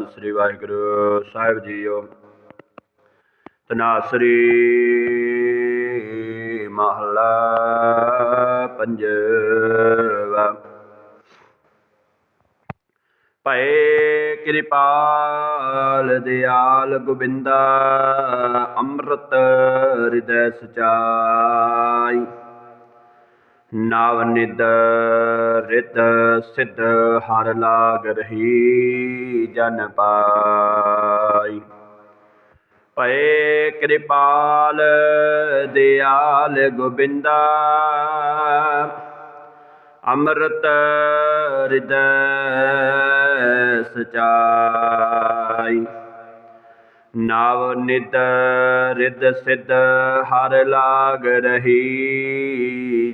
ਧੰਨ ਸ੍ਰੀ ਵਾਹਿਗੁਰੂ ਸਾਹਿਬ ਜੀਓ। ਤਨਾਸਰੀ ਮਹਲਾ ਪੰਜਵਾ। ਭਏ ਕਿਰਪਾਲ ਦਿਆਲ ਗੋਬਿੰਦਾ, ਅੰਮ੍ਰਿਤ ਹਿਰਦੈ ਸਚਾਈ। ਨਵ ਨਿਦ ਰਿਤ ਸਿਧ, ਹਰ ਲਾਗ ਰਹੀ ਜਨ ਪਾਈ। ਭਏ ਕਿਰਪਾਲ ਦਿਆਲ ਗੋਬਿੰਦਾ, ਅੰਮ੍ਰਿਤ ਹਿਰਦੈ ਸਚਾਈ। ਨਵ ਨਿਤ ਰਿਦ ਸਿਧ, ਹਰ ਲਾਗ ਰਹੀ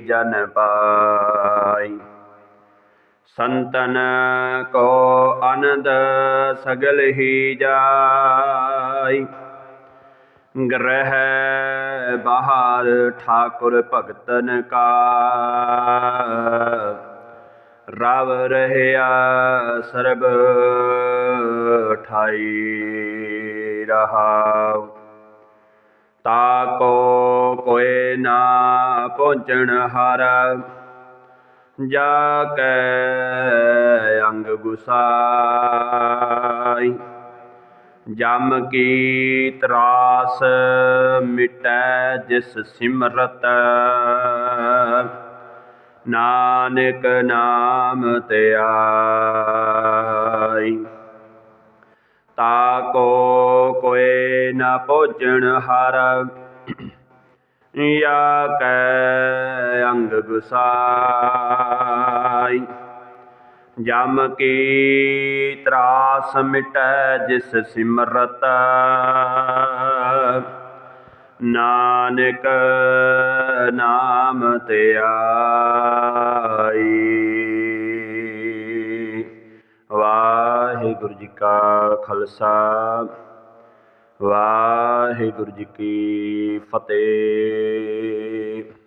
ਜਨ ਪਾਈ। ਸੰਤਨ ਕੋ ਆਨੰਦ ਸਗਲ ਹੀ ਜਾਈ। ਗ੍ਰਹਿ ਬਾਹਰ ਠਾਕੁਰ ਭਗਤਨ ਕਾ ਰਵ ਰਹਿਆ ਸਰਬ ਠਾਈ ਰਹਾਉ। ਤਾ ਕੋ ਕੋਏ ਨਾ ਪਹੁੰਚਣ ਹਰ। ਜਾ ਕੈ ਅੰਗ ਗੁਸਾਈ। ਜਮ ਕੀ ਤਰਾਸ ਮਿਟੈ ਜਿਸ ਸਿਮਰਤ। ਨਾਨਕ ਨਾਮ ਧਿਆਈ ਤਾ ਕੋਏ ਨਾ ਭੋਜਨ ਹਰ। ਯਾ ਕੈ ਅੰਗ ਗੁਸਾਈ। ਜਮ ਕੀ ਤਰਾਸ ਮਿਟੈ ਜਿਸ ਸਿਮਰਤ। ਨਾਨਕ ਨਾਮ ਧਿਆਈ ਵਾਹਿਗੁਰੂ ਜੀ ਕਾ ਖਾਲਸਾ। ਵਾਹਿਗੁਰੂ ਜੀ ਕੀ ਫਤਿਹ।